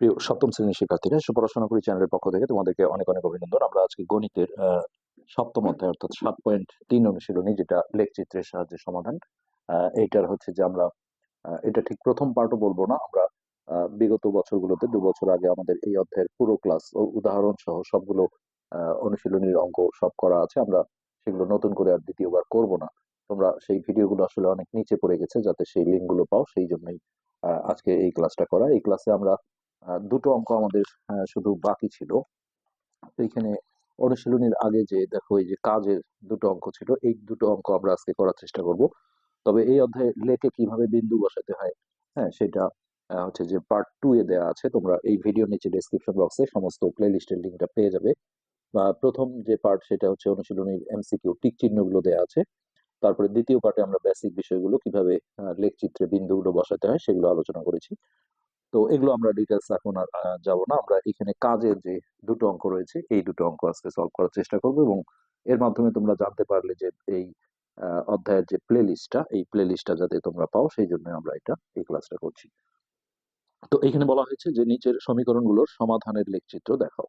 প্রিয় সপ্তম শ্রেণির শিক্ষার্থীরা সুপড়াশোনা করি চ্যানেলের পক্ষ থেকে তোমাদেরকে অনেক অনেক অভিনন্দন। আমরা আজকে গণিতের সপ্তম অধ্যায় অর্থাৎ সাত পয়েন্ট তিন অনুশীলনী যেটা লেখচিত্রের সাহায্যে সমাধান আহ, এইটার হচ্ছে যে আমরা এটা ঠিক প্রথম পার্টও বলব না। আমরা বিগত বছরগুলোতে দু বছর আগে আমাদের এই অধ্যায়ের পুরো ক্লাস ও উদাহরণ সহ সবগুলো অনুশীলনীর অঙ্ক সব করা আছে। আমরা সেগুলো নতুন করে আর দ্বিতীয়বার করব না। তোমরা সেই ভিডিওগুলো আসলে অনেক নিচে পড়ে গেছে যাতে সেই লিঙ্কগুলো পাও সেই জন্যই আজকে এই ক্লাসটা করা। এই ক্লাসে আমরা দুটো অঙ্ক আমাদের শুধু বাকি ছিল। তো এখানে অনুশীলনীর আগে যে, দেখো এই যে কাজের দুটো অঙ্ক ছিল, এই দুটো অঙ্ক আমরা আজকে করার চেষ্টা করব। তবে এই অধ্যায়ে লেখে কীভাবে বিন্দু বসাতে হয় হ্যাঁ সেটা হচ্ছে যে পার্ট টু এ দেওয়া আছে। তোমরা এই ভিডিও নিচে ডেসক্রিপশন বক্সে সমস্ত প্লে লিস্টের লিঙ্কটা পেয়ে যাবে। বা প্রথম যে পার্ট সেটা হচ্ছে অনুশীলনীর এমসিকিউ টিক চিহ্নগুলো দেওয়া আছে। তারপরে দ্বিতীয় পার্টে আমরা বেসিক বিষয়গুলো কীভাবে লেখচিত্রে বিন্দুগুলো বসাতে হয় সেগুলো আলোচনা করেছি। তো এগুলো আমরা ডিটেলস এখন আর যাব না। আমরা এখানে কাজের যে দুটো অঙ্ক রয়েছে, এই দুটো অঙ্ক আজকে সলভ করার চেষ্টা করব এবং এর মাধ্যমে তোমরা জানতে পারলে যে এই অধ্যায়ের যে প্লে লিস্টটা এই প্লে লিস্টটা যাতে তোমরা পাও, সেই জন্য আমরা এটা এই ক্লাসটা করছি। তো এখানে বলা হয়েছে যে নিচের সমীকরণগুলোর সমাধানের লেখচিত্র দেখাও।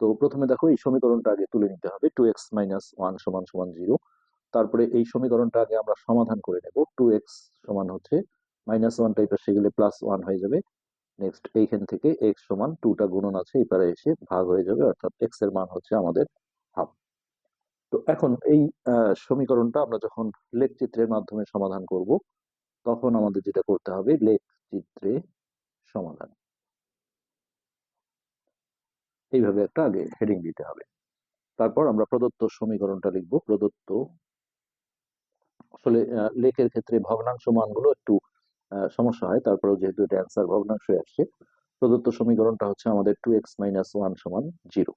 তো প্রথমে দেখো, এই সমীকরণটা আগে তুলে নিতে হবে টু এক্স মাইনাস ওয়ান সমান সমান জিরো তারপরে এই সমীকরণটা আগে আমরা সমাধান করে নেব টু এক্স সমান হচ্ছে মাইনাস ওয়ান টাইপের সেগুলো প্লাস ওয়ান হয়ে যাবে। নেক্সট এইখান থেকে এক্স সমান টুটা গুণন আছে, এপারে এসে ভাগ হয়ে যাবে, অর্থাৎ এক্সের মান হচ্ছে আমাদের হাফ তো এখন এই সমীকরণটা আমরা যখন লেখ চিত্রের মাধ্যমে সমাধান করব, তখন আমাদের যেটা করতে হবে লেখ চিত্রে সমাধান। এইভাবে একটা আগে হেডিং দিতে হবে। তারপর আমরা প্রদত্ত সমীকরণটা লিখব, প্রদত্ত। আসলে লেখের ক্ষেত্রে ভগ্নাংশ মানগুলো একটু সমস্যা হয়। তারপরেও যেহেতু এটা অ্যান্সার ভগ্নাংশ আসছে প্রদত্ত সমীকরণটা হচ্ছে আমাদের টু এক্স মাইনাস ওয়ান সমান জিরো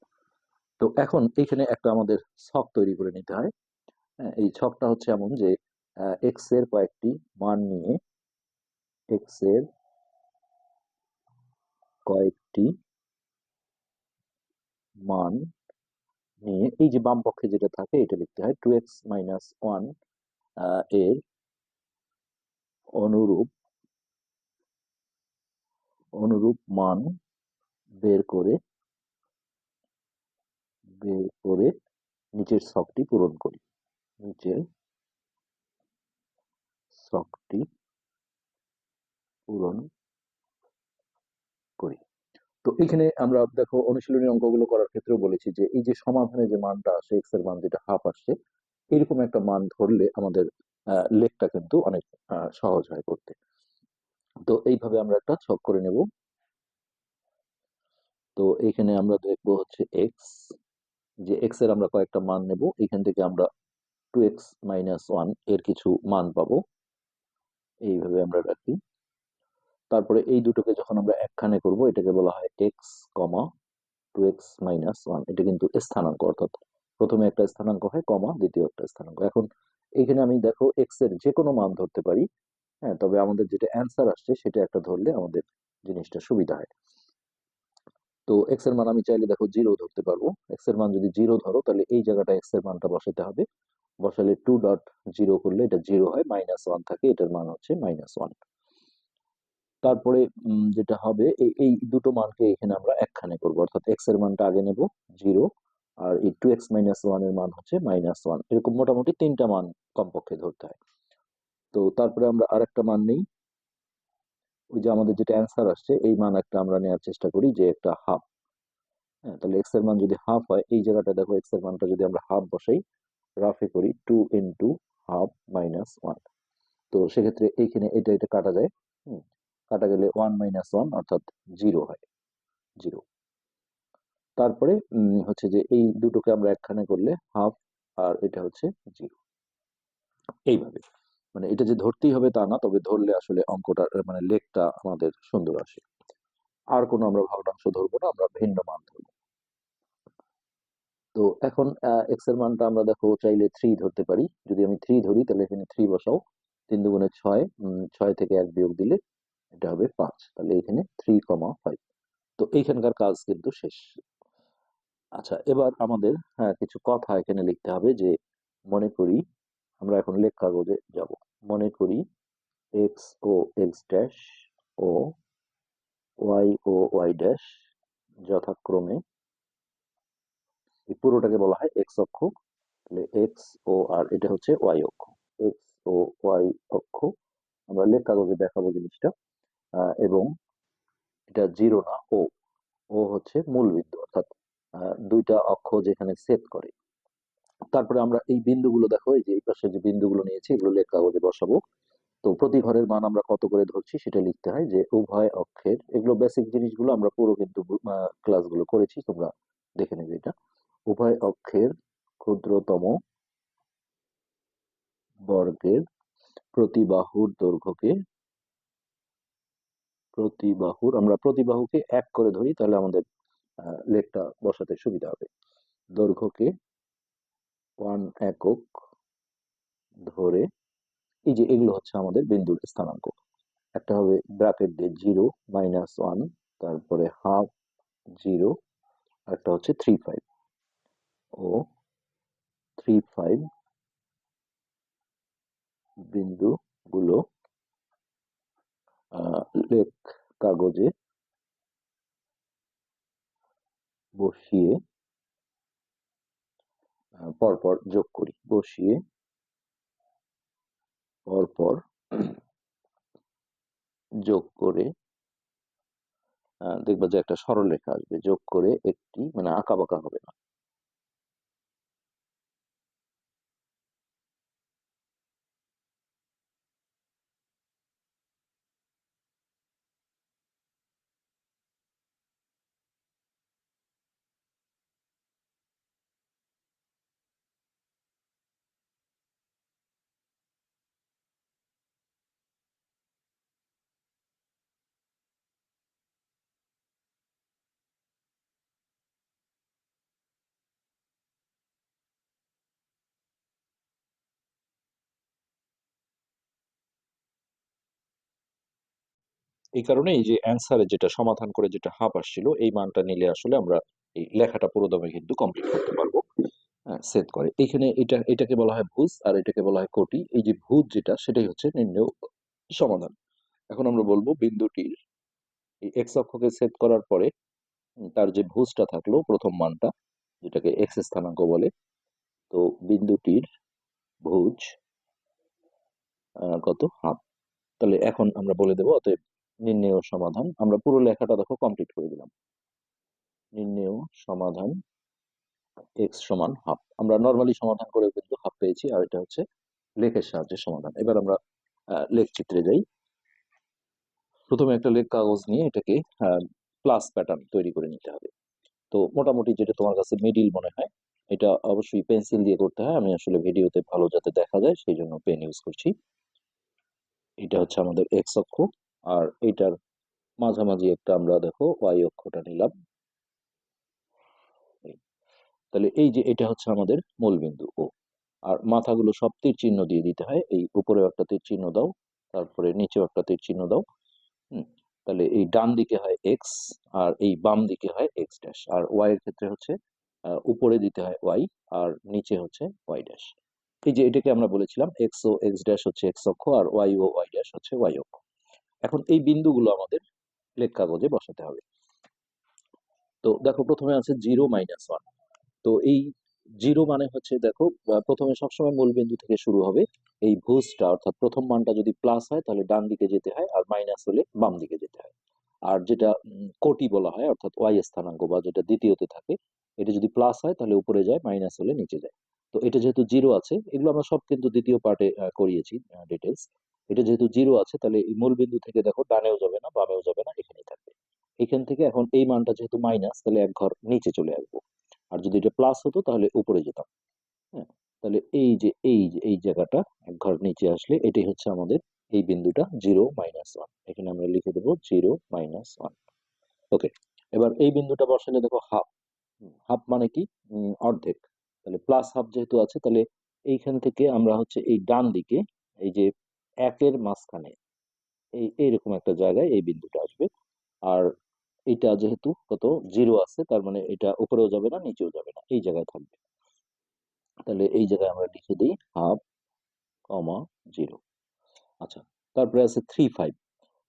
তো এখন এইখানে একটা আমাদের ছক তৈরি করে নিতে হয়। হ্যাঁ, এই ছকটা হচ্ছে এমন যে এক্সের কয়েকটি মান নিয়ে এক্সের কয়েকটি মান নিয়ে এই যে বাম পক্ষে যেটা থাকে এটা লিখতে হয় টু এক্স মাইনাস ওয়ানের অনুরূপ অনুরূপ মান বের করে বের করে নিচের ছকটি পূরণ করি। নিচের ছকটি পূরণ করি। তো এখানে আমরা দেখো অনুশীলনী অঙ্কগুলো করার ক্ষেত্রেও বলেছি যে, এই যে সমাধানে যে মানটা আসে এক্সের মান যেটা হাফ আসছে, এরকম একটা মান ধরলে আমাদের লেখটা কিন্তু অনেক সহজ হয় করতে। তো এইভাবে আমরা একটা ছক করে নেব। তো এইখানে আমরা দেখব হচ্ছে এক্স যে এক্সের আমরা কয়েকটা মান নেব। এখান থেকে আমরা টু এক্স মাইনাস ওয়ানের কিছু মান পাবো। এইভাবে আমরা রাখি। তারপরে এই দুটোকে যখন আমরা একখানে করব, এটাকে বলা হয় x comma two x minus one এটা কিন্তু স্থানাঙ্ক, অর্থাৎ প্রথমে একটা স্থানাঙ্ক হয় কমা দ্বিতীয় একটা স্থানাঙ্ক। এখন এখানে আমি দেখো এক্সের যে কোনো মান ধরতে পারি। হ্যাঁ তবে আমাদের যেটা অ্যান্সার আসছে সেটা একটা ধরলে আমাদের জিনিসটা সুবিধা হয়। তো এক্সের মান আমি চাইলে দেখো জিরো ধরতে পারব। এক্সের মান যদি জিরো ধরো, তাহলে এই জায়গাটা এক্সের মানটা বসাতে হবে। বসালে টু ডট জিরো করলে এটা জিরো হয় মাইনাস ওয়ান থাকে, এটার মান হচ্ছে মাইনাস ওয়ান তারপরে যেটা হবে এই দুটো মানকে এখানে আমরা একখানে করব। অর্থাৎ এক্সের মানটা আগে নেব জিরো আর এই টু এক্স মাইনাস ওয়ানের মান হচ্ছে মাইনাস ওয়ান এরকম মোটামুটি তিনটা মান কমপক্ষে ধরতে হয়। তো তারপরে আমরা আর একটা মান নেই। ওই যে আমাদের যেটা অ্যান্সার আসছে, এই মান একটা আমরা নেওয়ার চেষ্টা করি যে একটা হাফ হ্যাঁ তাহলে এক্সের মান যদি হাফ হয়, এই জায়গাটা দেখো এক্সের মানটা যদি আমরা হাফ বসাই রাফে করি two into half minus one তো সেক্ষেত্রে এইখানে এটা এটা কাটা যায় কাটা গেলে ওয়ান মাইনাস ওয়ান অর্থাৎ জিরো হয় জিরো তারপরে হচ্ছে যে এই দুটোকে আমরা একখানে করলে হাফ আর এটা হচ্ছে জিরো এইভাবে। মানে এটা যে ধরতেই হবে তা না, তবে ধরলে আসলে অঙ্কটা মানে লেখটা আমাদের সুন্দর আসে। আর কোনো আমরা ভগ্নাংশ ধরবো না, আমরা ভিন্ন মান ধরবো। তো এখন এক্সের মানটা আমরা দেখো চাইলে থ্রি ধরতে পারি। যদি আমি থ্রি ধরি, তাহলে এখানে থ্রি বসাও। তিন দুগুণে ছয় ছয় থেকে এক বিয়োগ দিলে এটা হবে পাঁচ। তাহলে এখানে থ্রি কমা ফাইভ তো এইখানকার কাজ কিন্তু শেষ। আচ্ছা এবার আমাদের হ্যাঁ কিছু কথা এখানে লিখতে হবে যে মনে করি আমরা এখন লেখ কাগজে যাব। মনে করি এক্স ও এক্স ড্যাশ ও ওয়াই ও ওয়াই ড্যাশ যথাক্রমে এই পুরোটাকে বলা হয় এক্স অক্ষ। তাহলে এক্স ও আর এটা হচ্ছে ওয়াই অক্ষ। এক্স ও ওয়াই অক্ষ। আমরা লেখ কাগজে দেখাবো জিনিসটা। এবং এটা জিরো না, ও। ও হচ্ছে মূল বিন্দু, অর্থাৎ দুইটা অক্ষ যেখানে সেট করে। তারপরে আমরা এই বিন্দুগুলো দেখো, এই যে এই পাশে যে বিন্দুগুলো নিয়েছি, এগুলো লেখ কাগজে বসাবো। তো প্রতি ঘরের মান আমরা কত করে ধরছি সেটা লিখতে হয়, যে উভয় অক্ষের, এগুলো বেসিক জিনিসগুলো আমরা পুরো কিন্তু ক্লাসগুলো করেছি, তোমরা দেখে নেবে এটা। উভয় অক্ষের ক্ষুদ্রতম বর্গের প্রতি বাহুর দৈর্ঘ্যকে প্রতি বাহুর আমরা প্রতি বাহুকে এক করে ধরি, তাহলে আমাদের লেখটা বসাতে সুবিধা হবে। দৈর্ঘ্যকে ওয়ান একক ধরে, এই যে এগুলো হচ্ছে আমাদের বিন্দুর স্থানাঙ্ক। একটা হবে ব্র্যাকেট দিয়ে জিরো মাইনাস ওয়ান, তারপরে হাফ জিরো একটা হচ্ছে থ্রি ফাইভ। ও থ্রি ফাইভ বিন্দুগুলো লেখ কাগজে বসিয়ে পরপর যোগ করি, বসিয়ে পরপর যোগ করে দেখবা যে একটা সরলরেখা আসবে, যোগ করে একটি মানে আঁকা বাঁকা হবে না। এই কারণে এই যে অ্যান্সারে যেটা সমাধান করে যেটা হাফ আসছিল, এই মানটা নিলে আসলে আমরা এই লেখাটা পুরোদমে কিন্তু কমপ্লিট করতে পারব। সেট করে। এখানে এটা, এটাকে বলা হয় ভুজ আর এটাকে বলা হয় কোটি। এই যে ভুজ যেটা, সেটাই হচ্ছে নির্ণয় সমাধান। এখন আমরা বলব বিন্দুটির এই এক্স অক্ষকে সেট করার পরে তার যে ভুজটা থাকল, প্রথম মানটা, যেটাকে এক্স স্থানাঙ্ক বলে, তো বিন্দুটির ভুজ কত? হাফ। তাহলে এখন আমরা বলে দেবো, অতএব নির্ণেয় সমাধান। আমরা পুরো লেখাটা দেখো কমপ্লিট করে দিলাম। নির্ণেয় সমাধান এক্স সমান হাফ আমরা নর্মালি সমাধান করে কিন্তু হাফ পেয়েছি, আর এটা হচ্ছে লেখের সাহায্যে সমাধান। এবার আমরা লেখ চিত্রে যাই। প্রথমে একটা লেখ কাগজ নিয়ে এটাকে প্লাস প্যাটার্ন তৈরি করে নিতে হবে। তো মোটামুটি যেটা তোমার কাছে মিডিল মনে হয়, এটা অবশ্যই পেন্সিল দিয়ে করতে হয়। আমি আসলে ভিডিওতে ভালো যাতে দেখা যায়, সেই জন্য পেন ইউজ করছি। এটা হচ্ছে আমাদের এক্স অক্ষ। আর এটার মাঝামাঝি একটা আমরা দেখো ওয়াই অক্ষটা নিলাম। তাহলে এই যে এটা হচ্ছে আমাদের মূল বিন্দু ও আর মাথাগুলো সব তীর চিহ্ন দিয়ে দিতে হয়। এই উপরেও একটা তীর চিহ্ন দাও, তারপরে নিচেও একটা তীর চিহ্ন দাও। তাহলে এই ডান দিকে হয় এক্স আর এই বাম দিকে হয় এক্স ড্যাশ আর ওয়াই এর ক্ষেত্রে হচ্ছে উপরে দিতে হয় ওয়াই আর নিচে হচ্ছে ওয়াই ড্যাশ এই যে এটাকে আমরা বলেছিলাম এক্স ও এক্স ড্যাশ হচ্ছে এক্স অক্ষ আর ওয়াই ও ওয়াই ড্যাশ হচ্ছে ওয়াই অক্ষ। এখন এই বিন্দুগুলো আমাদের লেখ কাগজে বসাতে হবে। তো দেখো প্রথমে আছে জিরো মাইনাস ওয়ান। তো এই জিরো মানে হচ্ছে দেখো প্রথমে সবসময় মূল বিন্দু থেকে শুরু হবে এই ভুজটা, অর্থাৎ প্রথম মানটা যদি প্লাস হয় তাহলে ডান দিকে যেতে হয় আর মাইনাস হলে বাম দিকে যেতে হয়। আর যেটা কোটি বলা হয়, অর্থাৎ ওয়াই স্থানাঙ্ক বা যেটা দ্বিতীয়তে থাকে, এটা যদি প্লাস হয় তাহলে উপরে যায় মাইনাস হলে নিচে যায়। তো এটা যেহেতু জিরো আছে, এগুলো আমরা সব কিন্তু দ্বিতীয় পার্টে করিয়েছি ডিটেলস এটা যেহেতু জিরো আছে, তাহলে এই মূল বিন্দু থেকে দেখো ডানেও যাবে না, বামেও যাবে না, এখানেই থাকবে। এখান থেকে এখন এই মানটা যেহেতু মাইনাস তাহলে এক ঘর নিচে চলে আসব। আর যদি এটা প্লাস হতো, তাহলে উপরে যেতাম। হ্যাঁ তাহলে এই যে এই যে, এই জায়গাটা এক ঘর নিচে আসলে এটাই হচ্ছে আমাদের এই বিন্দুটা জিরো মাইনাস ওয়ান এখানে আমরা লিখে দেবো জিরো মাইনাস ওয়ান ওকে এবার এই বিন্দুটা বসালে দেখো হাফ হাফ মানে কি? অর্ধেক। তাহলে প্লাস হাফ যেহেতু আছে, তাহলে এইখান থেকে আমরা হচ্ছে এই ডান দিকে, এই যে একের মাঝখানে। এই, এইরকম একটা জায়গায় এই বিন্দুটা আসবে। আর এটা যেহেতু কত জিরো আছে, তার মানে এটা উপরেও যাবে না, নিচেও যাবে না, এই জায়গায় থাকবে। তাহলে এই জায়গায় আমরা লিখে দিই হাফ কমা জিরো আচ্ছা তারপরে আছে থ্রি ফাইভ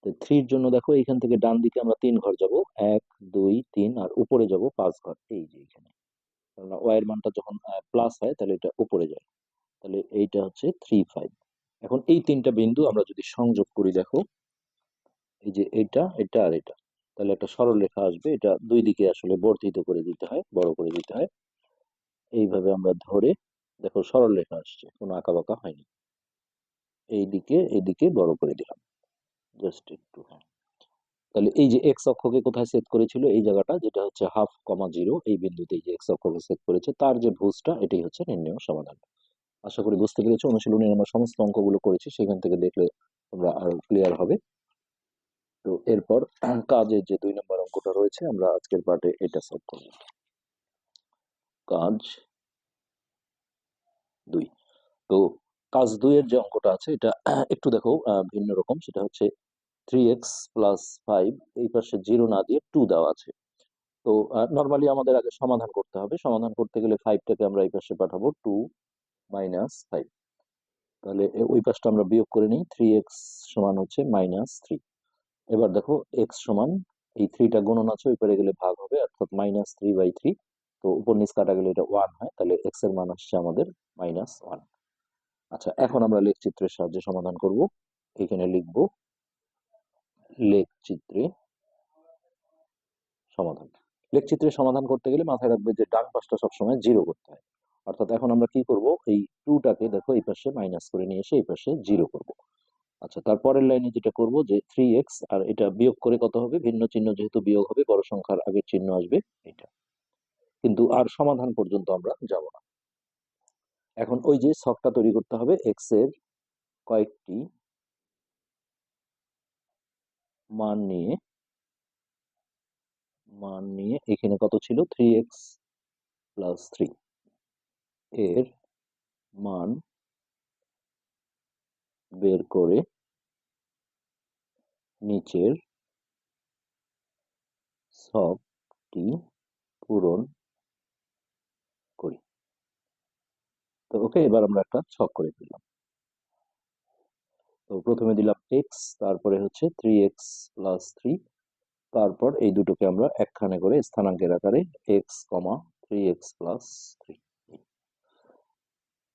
তো থ্রির জন্য দেখো এইখান থেকে ডান দিকে আমরা তিন ঘর যাব। এক, দুই, তিন আর উপরে যাব পাঁচ ঘর, এই যে এখানে কেননা ওয়াই এর মানটা যখন প্লাস হয়, তাহলে এটা উপরে যায়। তাহলে এইটা হচ্ছে থ্রি ফাইভ এখন এই তিনটা বিন্দু আমরা যদি সংযোগ করি, দেখো। এই যে এটা এটা আর এটা। তাহলে একটা সরল রেখা আসবে। এটা দুই দিকে আসলে বর্ধিত করে দিতে হয়, বড় করে দিতে হয়। এইভাবে আমরা ধরে, দেখো সরল রেখা আসছে, কোনো আঁকা বাঁকা হয়নি। এইদিকে এইদিকে বড় করে দিলাম। জাস্ট একটু হ্যাঁ। তাহলে এই যে এক্স অক্ষকে কোথায় সেট করেছিল? এই জায়গাটা, যেটা হচ্ছে হাফ কমা জিরো এই বিন্দুতে এই যে এক্স অক্ষকে সেট করেছে, তার যে ভুজটা, এটাই হচ্ছে নির্ণয় সমাধান। আশা করি বুঝতে পেরেছ। অনুশীলনে আমরা সমস্ত অঙ্কগুলো করেছি, সেখান থেকে দেখলে তোমরা আরও ক্লিয়ার হবে। তো এরপর কাজের যে দুই নম্বর অঙ্কটা রয়েছে, আমরা আজকের পার্টে এটা সলভ করব। কাজ দুই। তো কাজ দুইয়ের যে অঙ্কটা আছে, এটা একটু দেখো ভিন্ন রকম। সেটা হচ্ছে থ্রি এক্স প্লাস ফাইভ এই পাশে জিরো না দিয়ে টু দেওয়া আছে। তো নর্মালি আমাদের আগে সমাধান করতে হবে। সমাধান করতে গেলে ফাইভটাকে আমরা এই পাশে পাঠাবো টু মাইনাস ফাইভ। তাহলে ওই পাশটা আমরা বিয়োগ করে নিই, থ্রি এক্স সমান হচ্ছে মাইনাস থ্রি। এবার দেখো, এক্স সমান, এই থ্রিটা গুণন আছে, ওই পারে গেলে ভাগ হবে, অর্থাৎ মাইনাস থ্রি বাই থ্রি। তো উপর নিচ কাটা গেলে এটা ওয়ান হয়, তাহলে এক্সের মান আসছে আমাদের মাইনাস ওয়ান। আচ্ছা এখন আমরা লেখ চিত্রের সাহায্যে সমাধান করব। এখানে লিখব লেখ চিত্রে সমাধান। লেখ চিত্রে সমাধান করতে গেলে মাথায় রাখবে যে ডান পাশটা সবসময় জিরো করতে হয়। অর্থাৎ এখন আমরা কি করব? এই টুটাকে দেখো এই পাশে মাইনাস করে নিয়ে এসে এই পাশে জিরো করব। আচ্ছা তারপরের লাইনে যেটা করব যে থ্রি এক্স আর এটা বিয়োগ করে কত হবে? ভিন্ন চিহ্ন যেহেতু বিয়োগ হবে, বড় সংখ্যার আগের চিহ্ন আসবে এটা কিন্তু আর সমাধান পর্যন্ত আমরা যাব না। এখন ওই যে ছকটা তৈরি করতে হবে এক্সের কয়েকটি মান নিয়ে মান নিয়ে এখানে কত ছিল? থ্রি এক্স প্লাস থ্রি এর মান বের করে নিচের সবটি পূরণ করি। তো ওকে, এবার আমরা একটা ছক করে দিলাম তো প্রথমে দিলাম এক্স তারপরে হচ্ছে থ্রি এক্স প্লাস থ্রি তারপর এই দুটোকে আমরা একখানে করে স্থানাঙ্কের আকারে x comma three x plus three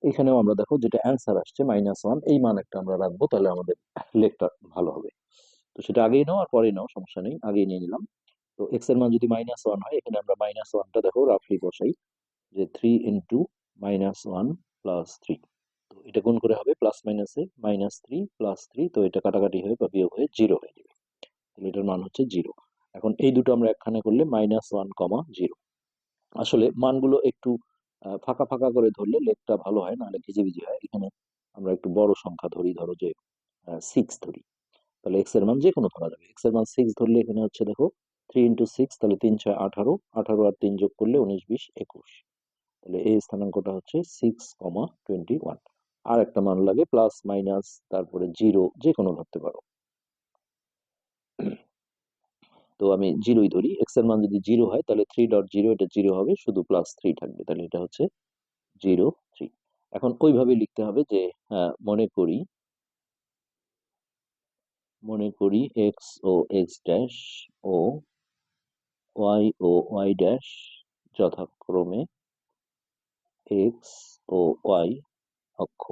এখানেও আমরা দেখো যেটা অ্যান্সার আসছে মাইনাস ওয়ান এই মান একটা আমরা রাখব, তাহলে আমাদের লেখটা ভালো হবে। তো সেটা আগেই নাও আর পরে নাও, সমস্যা নেই, আগেই নিয়ে নিলাম। তো এক্সের মান যদি মাইনাস ওয়ান হয়, এখানে আমরা মাইনাস ওয়ানটা দেখো রাফলি বসাই, যে three into minus one plus three তো এটা গুণ করে হবে প্লাস মাইনাসে মাইনাস থ্রি প্লাস থ্রি তো এটা কাটাকাটি হয়ে বা বিয়োগ হয়ে জিরো হয়ে যাবে। তাহলে এটার মান হচ্ছে জিরো এখন এই দুটো আমরা একখানে করলে মাইনাস ওয়ান কমা জিরো আসলে মানগুলো একটু ফাঁকা ফাঁকা করে ধরলে লেখটা ভালো হয়, নাহলে ভিজিভিজি হয়। এখানে আমরা একটু বড় সংখ্যা ধরি, ধরো যে সিক্স ধরি। তাহলে এক্সের মান যে কোনো ধরা যাবে। এক্সের মান সিক্স ধরলে এখানে হচ্ছে দেখো থ্রি ইন্টু সিক্স তাহলে তিন ছয় আঠারো। আঠারো আর তিন যোগ করলে উনিশ, বিশ, একুশ। তাহলে এই স্থানাঙ্কটা হচ্ছে সিক্স কমা টোয়েন্টি ওয়ান আর একটা মান লাগে প্লাস মাইনাস তারপরে জিরো যে কোনো ধরতে পারো। তো আমি জিরোই ধরি এক্সের মান যদি জিরো হয়, তাহলে থ্রি ডট জিরো এটা জিরো হবে, শুধু প্লাস থ্রি থাকবে, তাহলে এটা হচ্ছে জিরো থ্রি এখন ওইভাবে লিখতে হবে যে মনে করি মনে করি এক্স ও এক্স ড্যাশ ও ওয়াই ও ওয়াই ড্যাশ যথাক্রমে এক্স ও ওয়াই অক্ষ।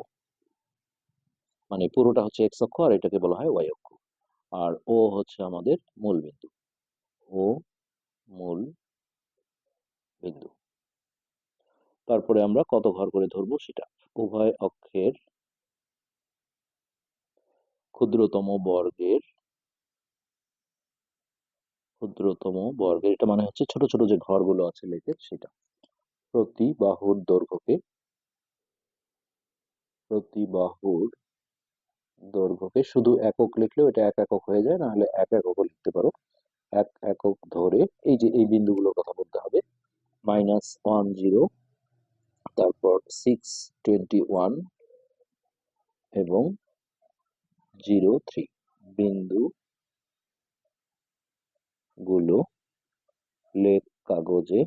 মানে পুরোটা হচ্ছে এক্স অক্ষ আর এটাকে বলা হয় ওয়াই অক্ষ। আর ও হচ্ছে আমাদের মূল বিন্দু ও মূল বিন্দু। তারপরে আমরা কত ঘর করে ধরবো সেটা? উভয় অক্ষের ক্ষুদ্রতম বর্গের ক্ষুদ্রতম বর্গের, এটা মানে হচ্ছে ছোট ছোট যে ঘরগুলো আছে লেখের সেটা। প্রতি বাহুর দৈর্ঘ্যকে প্রতি বাহুর দৈর্ঘ্যকে শুধু একক লিখলেও এটা এক একক হয়ে যায়, নাহলে এক এককও লিখতে পারো। এক একক ধরে এই যে এই বিন্দুগুলোর কথা বলতে হবে মাইনাস ওয়ান জিরো তারপর সিক্স টোয়েন্টি ওয়ান এবং জিরো থ্রি বিন্দু গুলো লেখ কাগজে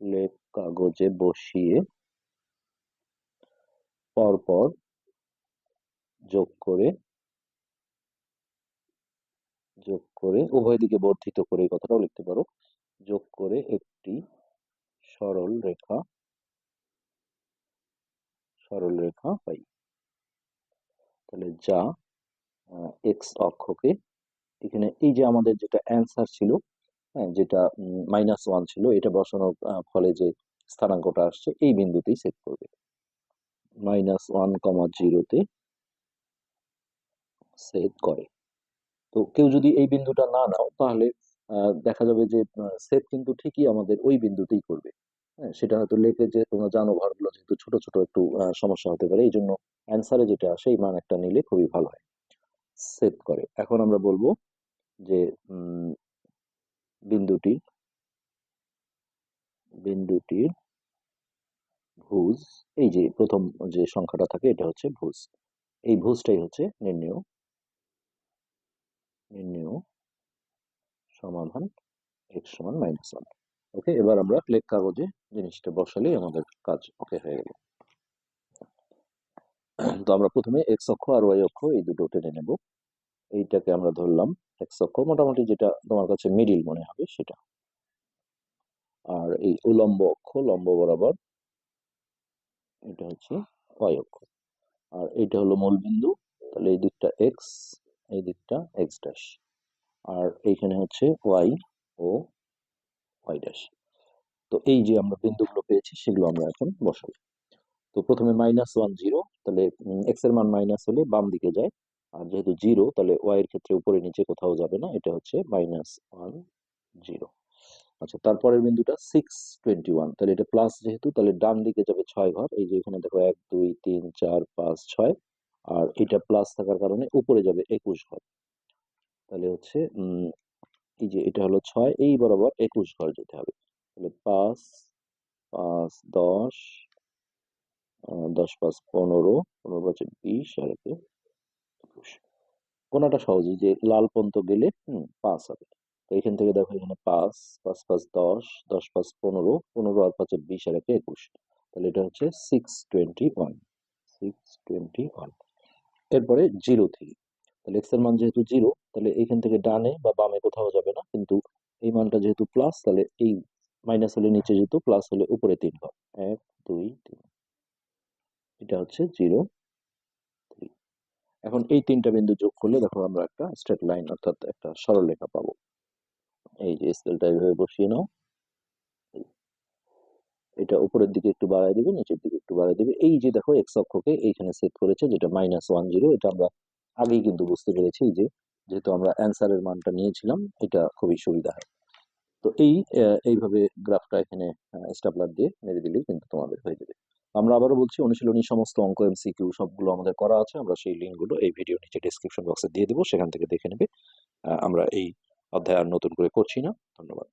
লেখ কাগজে বসিয়ে পরপর যোগ করে যোগ করে, উভয় দিকে বর্ধিত করে এই কথাটাও লিখতে পারো। যোগ করে একটি সরল রেখা সরল রেখা পাই। তাহলে যা এক্স অক্ষকে, এখানে এই যে আমাদের যেটা অ্যান্সার ছিল হ্যাঁ যেটা মাইনাস ওয়ান ছিল, এটা বসানোর ফলে যে স্থানাঙ্কটা আসছে, এই বিন্দুতেই সেট করবে। মাইনাস ওয়ান কমা জিরোতে সেট করে। তো কেউ যদি এই বিন্দুটা না নাও, তাহলে দেখা যাবে যে সেট কিন্তু ঠিকই আমাদের ওই বিন্দুতেই করবে। হ্যাঁ সেটা হয়তো লেখে যে তোমরা জানো ঘরগুলো যেহেতু ছোট ছোট একটু সমস্যা হতে পারে এই জন্য অ্যান্সারে যেটা আসে, এই মান একটা নিলে খুবই ভালো হয়। সেট করে। এখন আমরা বলব যে বিন্দুটি, বিন্দুটির ভুজ, এই যে প্রথম যে সংখ্যাটা থাকে, এটা হচ্ছে ভুজ। এই ভুজটাই হচ্ছে নির্ণেয় নির্ণেয় সমাধান এক্স সমান মাইনাস ওয়ান ওকে এবার আমরা লেখ কাগজে জিনিসটা বসালেই আমাদের কাজ ওকে হয়ে গেল। তো আমরা প্রথমে এক্স অক্ষ আর ওয়াই অক্ষ এই দুটো টেনে নেব। এইটাকে আমরা ধরলাম এক্স অক্ষ, মোটামুটি যেটা তোমার কাছে মিডিল মনে হবে সেটা। আর এই উলম্ব অক্ষ, লম্ব বরাবর এটা হচ্ছে ওয়াই অক্ষ। আর এইটা হলো মূল বিন্দু, তাহলে এই দিকটা এক্স এই দিকটা এক্স ড্যাশ আর এইখানে হচ্ছে ওয়াই ও ওয়াই ড্যাশ তো এই যে আমরা বিন্দুগুলো পেয়েছি, সেগুলো আমরা এখন বসাবো। তো প্রথমে মাইনাস ওয়ান জিরো তাহলে এক্সের মান মাইনাস হলে বাম দিকে যায়। আর যেহেতু জিরো তাহলে ওয়াই এর ক্ষেত্রে উপরে নিচে কোথাও যাবে না, এটা হচ্ছে মাইনাস ওয়ান জিরো আচ্ছা তারপরের বিন্দুটা সিক্স টোয়েন্টি ওয়ান তাহলে এটা প্লাস যেহেতু, তাহলে ডান দিকে যাবে ছয় ঘর। এই যে এখানে দেখো এক, দুই, তিন, চার, পাঁচ, ছয়। আর এটা প্লাস থাকার কারণে উপরে যাবে একুশ ঘর। তাহলে হচ্ছে এই যে এটা হলো ছয়, এই বরাবর একুশ ঘর যেতে হবে। তাহলে পাঁচ পাঁচ, দশ দশ পাঁচ পনেরো পনেরো পাঁচে বিশ, আর একে একুশ। কোনটা সহজে? যে লাল পর্যন্ত গেলে পাঁচ হবে। তো এখান থেকে দেখো এখানে পাঁচ পাঁচ পাঁচ দশ দশ পাঁচ পনেরো পনেরো আর পাঁচে বিশ, আর একে একুশ। তাহলে এটা হচ্ছে six twenty one six twenty one এরপরে জিরো থেকে তাহলে এক্সের মান যেহেতু জিরো, তাহলে এখান থেকে ডানে বা বামে কোথাও যাবে না, কিন্তু এই মানটা যেহেতু প্লাস তাহলে এই মাইনাস হলে নিচে যেত প্লাস হলে উপরে তিন ঘর এক, দুই, তিন। এটা হচ্ছে জিরো থ্রি। এখন এই তিনটা বিন্দু যোগ করলে দেখো আমরা একটা স্ট্রেট লাইন অর্থাৎ একটা সরলরেখা পাবো। এই যে স্কেলটা এইভাবে বসিয়ে নাও। এটা উপরের দিকে একটু বাড়ায় দিবে, নিচের দিকে একটু বাড়ায় দিবে। এই যে দেখো এক্স অক্ষকে এইখানে সেট করেছে, যেটা মাইনাস ওয়ান জিরো এটা আমরা আগেই কিন্তু বুঝতে পেরেছি যে যেহেতু আমরা অ্যান্সারের মানটা নিয়েছিলাম, এটা খুবই সুবিধা হয় তো এই এইভাবে গ্রাফটা এখানে স্টাপলার দিয়ে মেরে দিলেই কিন্তু তোমাদের হয়ে যাবে। আমরা আবারও বলছি, অনুশীলনী সমস্ত অঙ্ক এমসিকিউ সবগুলো আমাদের করা আছে। আমরা সেই লিঙ্কগুলো এই ভিডিও নিচে ডিসক্রিপশন বক্সে দিয়ে দেবো, সেখান থেকে দেখে নেবে। আমরা এই অধ্যায় আর নতুন করে করছি না। ধন্যবাদ।